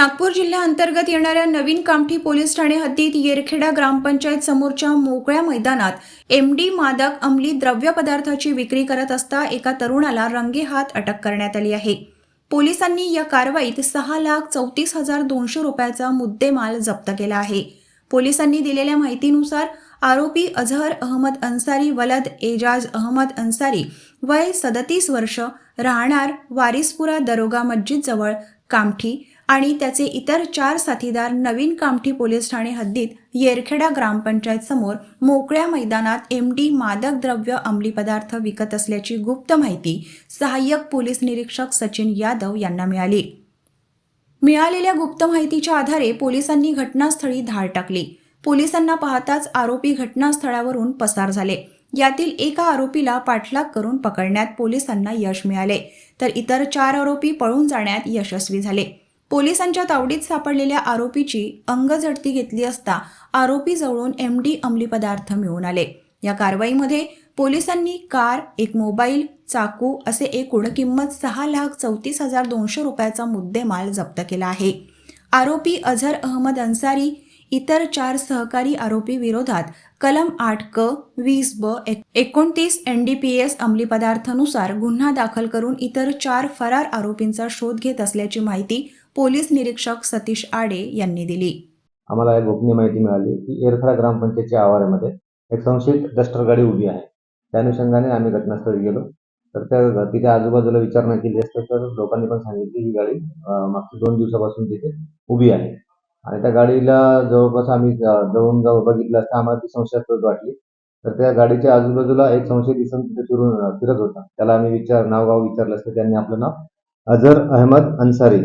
नागपूर जिल्ह्याअंतर्गत येणाऱ्या नवीन कामठी पोलीस ठाणे हद्दीत येरखेडा ग्रामपंचायत समोरच्या मोकळ्या मैदानात एमडी मादक अंमली द्रव्य पदार्थाची विक्री करत असता एका तरुणाला रंगेहात अटक करण्यात आली आहे. पोलिसांनी या कारवाईत सहा लाख चौतीस हजार दोनशे रुपयाचा मुद्देमाल जप्त केला आहे. पोलिसांनी दिलेल्या माहितीनुसार आरोपी अझहर अहमद अन्सारी वलद एजाज अहमद अन्सारी वय सदतीस वर्ष राहणार वारिसपुरा दरोगा मस्जिद जवळ कामठी आणि त्याचे इतर चार साथीदार नवीन कामठी पोलीस ठाणे हद्दीत येरखेडा ग्रामपंचायत समोर मोकळ्या मैदानात एम डी मादक द्रव्य अंमली पदार्थ विकत असल्याची गुप्त माहिती सहाय्यक पोलीस निरीक्षक सचिन यादव यांना मिळाली. मिळालेल्या गुप्त माहितीच्या आधारे पोलिसांनी घटनास्थळी धाड टाकली. पोलिसांना पाहताच आरोपी घटनास्थळावरून पसार झाले. यातील एका आरोपीला पाठलाग करून पकडण्यात पोलिसांना यश मिळाले. तर इतर चार आरोपी पळून जाण्यात यशस्वी झाले. पोलिसांच्या तावडीत सापडलेल्या आरोपीची अंगझडती घेतली असता आरोपी जवळून एमडी अंमली पदार्थ मिळून आले. या कारवाईमध्ये पोलिसांनी कार एक मोबाईल चाकू असे एकूण किंमत सहा लाख चौतीस हजार दोनशे रुपयाचा मुद्देमाल जप्त केला आहे. आरोपी अझर अहमद अन्सारी इतर चार सहकारी आरोपी विरोधात कलम आठ क वीस ब एक- एकोणतीस एन डी पी एस अंमली पदार्थानुसार गुन्हा दाखल करून इतर चार फरार आरोपींचा शोध घेत असल्याची माहिती पोलीस निरीक्षक सतीश आडे यांनी दिली. आम्हाला एक गोपनीय माहिती मिळाली की एरखडा ग्रामपंचायतच्या आवारामध्ये एक संशयित डस्टर गाडी उभी आहे. त्या अनुषंगाने आम्ही घटनास्थळी गेलो. तर त्या तिथे आजूबाजूला विचारणा केली असता तर लोकांनी पण सांगितली ही गाडी मागच्या दोन दिवसापासून तिथे उभी आहे. आणि त्या गाडीला जवळपास आम्ही जवळून जाऊन बघितलं असता आम्हाला ती संशयास्पद वाटली. तर त्या गाडीच्या आजूबाजूला एक संशय दिसून तिथे फिरून फिरत होता. त्याला आम्ही विचार नाव गाव विचारलं असतं त्यांनी आपलं नाव अझर अहमद अन्सारी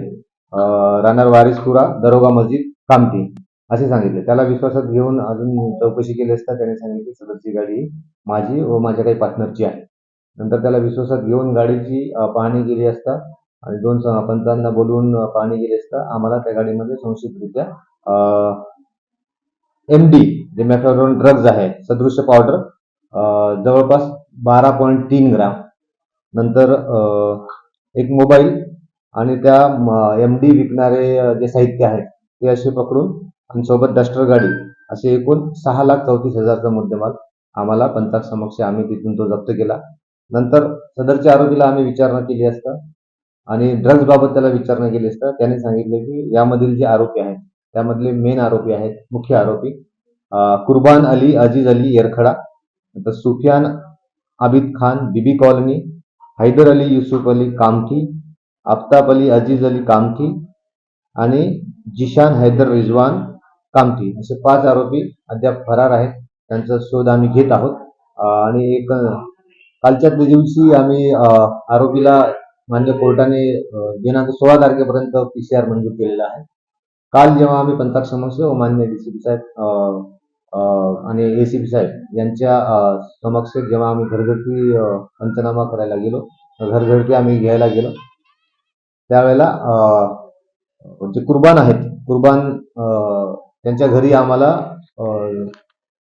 राहणार वारिसपुरा दरोगा मस्जिद कामती असे सांगितले. त्याला विश्वासात घेऊन अजून चौकशी केली असता त्याने सांगितले सदरची गाडी ही माझी व माझ्या काही पार्टनरची आहे. नंतर त्याला विश्वासात घेऊन गाडीची पाहणी केली असता आणि दोन पंचांना बोलवून पाहणी केली असता आम्हाला त्या गाडीमध्ये संशयितरित्या एम डी जे मॅफॅड्रॉन ड्रग्ज आहे सदृश्य पावडर जवळपास बारा पॉईंट तीन ग्राम. नंतर एक मोबाईल आणि त्या एम डी विकणारे जे साहित्य आहेत ते असे पकडून आणि सोबत डस्टर गाडी असे एकूण सहा लाख चौतीस हजारचा मुद्देमाल आम्हाला पंचाक समक्ष आम्ही तिथून तो जप्त केला. नंतर सदरच्या आरोपीला आम्ही विचारणा केली असता आणि ड्रग्जबाबत त्याला विचारणा केली असता त्याने सांगितले की यामधील जे आरोपी आहेत त्यामधले मेन आरोपी आहेत मुख्य आरोपी कुर्बान अली अजीज अली येरखडा नंतर सुफियान आबिद खान बीबी कॉलनी हैदर अली युसुफ अली कामठी आफताब अली अजीज अली कामठी आणि जिशान हैदर रिजवान कामठी असे पाच आरोपी अद्याप फरार आहेत. त्यांचा शोध आम्ही घेत आहोत. आणि एक अं, कालच्या दिवशी आम्ही आरोपीला मान्य कोर्टाने दिनांक सोळा तारखेपर्यंत पी सी आर मंजूर केलेला आहे. काल जेव्हा आम्ही पंथाक समक्ष व मान्य डी सी पी साहेब आणि ए सी पी साहेब यांच्या समक्ष जेव्हा आम्ही घरगुती पंचनामा करायला गेलो घरघरती आम्ही घ्यायला गेलो त्यावेळेला जे म्हणजे कुर्बान आहेत. कुर्बान त्यांच्या घरी आम्हाला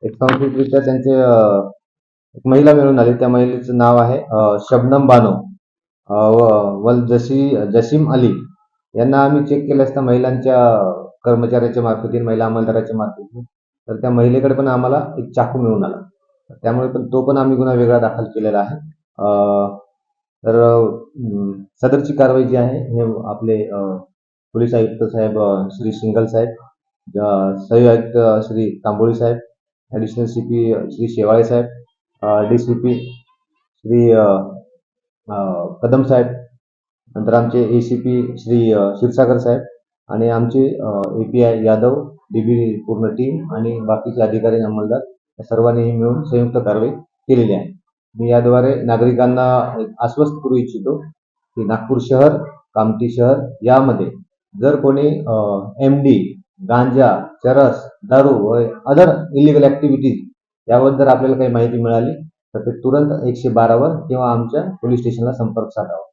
एक सांस्कृतिकरित्या त्यांचे एक महिला मिळून आली. त्या महिलेचं नाव आहे शबनम बानो. वल जशी जसीम अली. यांना आम्ही चेक केलं असता महिलांच्या कर्मचाऱ्याच्या मार्फतीने महिला अंमलदाराच्या मार्फतीने. तर त्या महिलेकडे पण आम्हाला एक चाकू मिळून आला. त्यामुळे पण तो पण आम्ही गुन्हा वेगळा दाखल केलेला आहे. तर सदरची कारवाई जी आहे हे आपले पोलीस आयुक्त साहेब श्री सिंगल साहेब अं, आयुक्त श्री तांबोळी साहेब additional C P Shri Shewale साहेब D C P Shri Kadam साहेब नंतर आमचे A C P Shri Kshirsagar साहेब आणि आमचे A P I Yadav D B पूर्ण टीम आणि बाकीचे अधिकारी अंमलदार या सर्वांनी मिळून संयुक्त कारवाई केलेली आहे. मी याद्वारे नागरिकांना एक आश्वस्त करू इच्छितो की नागपूर शहर कामठी शहर यामध्ये जर कोणी एम डी गांजा चरस दारू व अदर इलिगल ऍक्टिव्हिटीज याबद्दल जर आपल्याला काही माहिती मिळाली तर ते तुरंत एकशे बारावर किंवा आमच्या पोलीस स्टेशनला संपर्क साधावा.